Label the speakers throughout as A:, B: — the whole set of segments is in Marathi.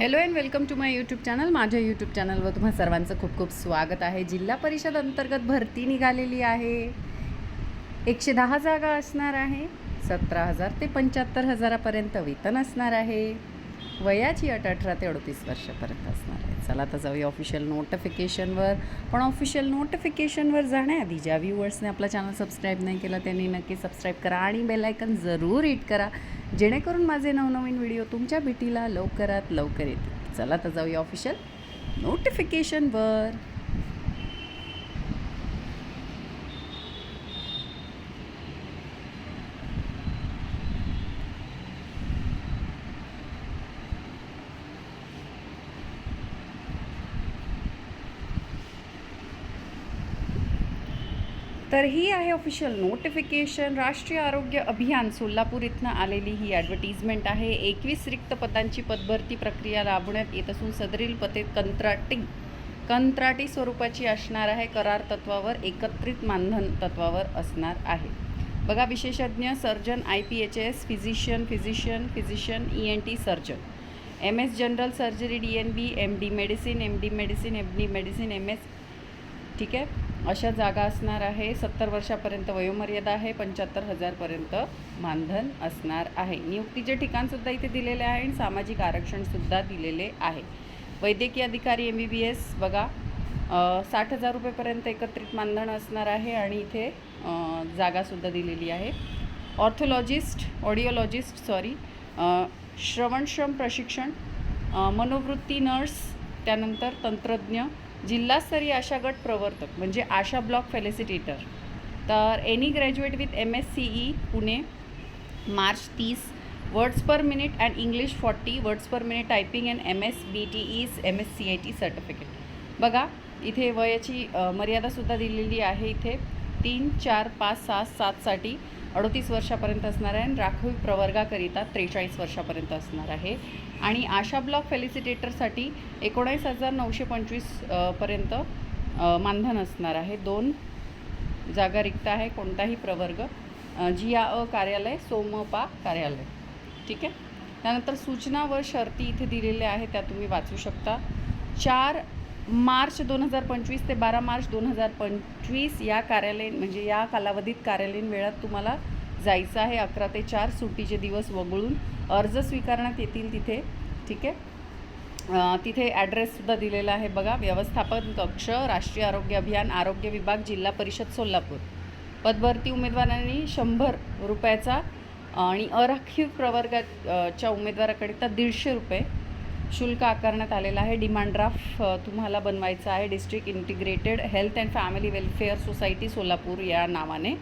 A: Hello and welcome to my YouTube channel माझ्या यूट्यूब चॅनलवर तुम्हा सर्वांचं खूप खूप स्वागत आहे. जिल्हा परिषद अंतर्गत भरती निघालेली आहे. एकशे दहा जागा असणार आहे. सतरा हजार ते पंच्याहत्तर हजारापर्यंत वेतन असणार आहे. वयाची अट अठरा ते अडतीस वर्षापर्यंत असणार आहे. चला आता जाऊया ऑफिशियल नोटिफिकेशनवर पण ऑफिशियल नोटिफिकेशनवर जाण्याआधी ज्या व्ह्यूवर्सने आपला चॅनल सबस्क्राईब नाही केला त्यांनी नक्की सबस्क्राईब करा आणि बेलायकन जरूर हिट करा. जेणेकरून माझे नवनवीन व्हिडिओ तुमच्या भेटीला लवकरात लवकर येतील. चला तर जाऊया ऑफिशियल नोटिफिकेशनवर तर ही आहे ऑफिशियल नोटिफिकेशन राष्ट्रीय आरोग्य अभियान सोलापूर इथनं आलेली ही ॲडव्हर्टिजमेंट आहे. एकवीस रिक्त पदांची पदभरती प्रक्रिया राबवण्यात येत असून सदरील पदे कंत्राटी कंत्राटी स्वरूपाची असणार आहे. करार तत्वावर एकत्रित मानधन तत्वावर असणार आहे. बघा विशेषज्ञ surgeon I P H S physician physician physician E N T surgeon. M S general surgery D N B M D medicine M D medicine M D medicine M S ठीक आहे? अशा जागा असणार आहे. सत्तर वर्षापर्यंत वयोमर्यादा आहे. पंच्याहत्तर हजारपर्यंत मानधन असणार आहे. नियुक्तीचे ठिकाणसुद्धा इथे दिलेले आहे आणि सामाजिक आरक्षणसुद्धा दिलेले आहे. वैद्यकीय अधिकारी एम बी बी एस बघा साठ हजार रुपयेपर्यंत एकत्रित मानधन असणार आहे आणि इथे जागासुद्धा दिलेली आहे. ऑर्थोलॉजिस्ट ऑडिओलॉजिस्ट सॉरी श्रवणश्रम प्रशिक्षण मनोवृत्ती नर्स त्यानंतर तंत्रज्ञ जिल्हास्तरीय आशा गट प्रवर्तक म्हणजे आशा ब्लॉक फेलिसिटेटर. तर any graduate with M S C E Pune March तीस words per minute and English forty words per minute typing and M S B T is M S C I T certificate बघा इथे वयाची मर्यादासुद्धा दिलेली आहे इथे. तीन चार पाच सहा सातसाठी अडतीस वर्षापर्यंत असणार आहे आणि राखीव प्रवर्गाकरिता त्रेचाळीस वर्षापर्यंत असणार आहे. आणि आशा ब्लॉक फेलिसिटेटरसाठी एकोणीस हजार नऊशे पंचवीसपर्यंत मानधन असणार आहे. दोन जागा रिक्त आहे कोणताही प्रवर्ग. अ, जिया अ कार्यालय सोमपा कार्यालय. ठीक आहे? त्यानंतर सूचना व शर्ती इथे दिलेल्या आहेत त्या तुम्ही वाचू शकता. चार मार्च दोन हजार पंचवीस ते बारा मार्च दोन हजार पंचवीस या कार्यालयीन म्हणजे या कालावधीत कार्यालयीन वेळात तुम्हाला जायचं आहे. अकरा ते चार सुट्टीचे दिवस वगळून अर्ज स्वीकारण्यात येतील तिथे ठीक आहे? तिथे ॲड्रेससुद्धा दिलेला आहे बघा. व्यवस्थापन कक्ष राष्ट्रीय आरोग्य अभियान आरोग्य विभाग जिल्हा परिषद सोलापूर. पदभरती उमेदवारांनी शंभर रुपयाचा आणि अराखीव प्रवर्गाच्या उमेदवाराकरिता दीडशे रुपये शुल्क आकारण्यात आलेलं आहे. डिमांड ड्राफ्ट तुम्हाला बनवायचं आहे. District integrated health and family welfare society Solapur या नावाने.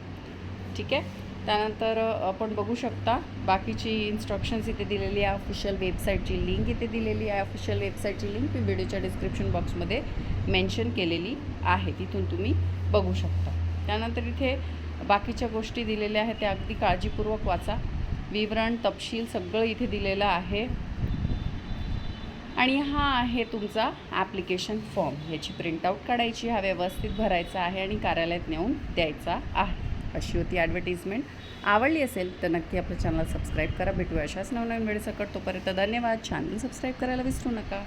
A: ठीक आहे? त्यानंतर आपण बघू शकता बाकीची इन्स्ट्रक्शन्स इथे दिलेली आहे. ऑफिशियल वेबसाईटची लिंक इथे दिलेली आहे. ऑफिशियल वेबसाईटची लिंक मी व्हिडिओच्या डिस्क्रिप्शन बॉक्समध्ये मेन्शन केलेली आहे. तिथून तुम्ही बघू शकता. त्यानंतर इथे बाकीच्या गोष्टी दिलेल्या आहेत. त्या अगदी काळजीपूर्वक वाचा. विवरण तपशील सगळं इथे दिलेलं आहे. आणि हा आहे तुमचा ॲप्लिकेशन फॉर्म याची प्रिंटआउट काढायची हा व्यवस्थित भरायचा आहे आणि कार्यालयात नेऊन द्यायचा आहे. अशी होती ॲडव्हर्टिजमेंट आवडली असेल तर नक्की आपलं चॅनल सबस्क्राईब करा. भेटूया अशाच नवनवीन वेळेसकट तोपर्यंत धन्यवाद. चॅनल सबस्क्राईब करायला विसरू नका.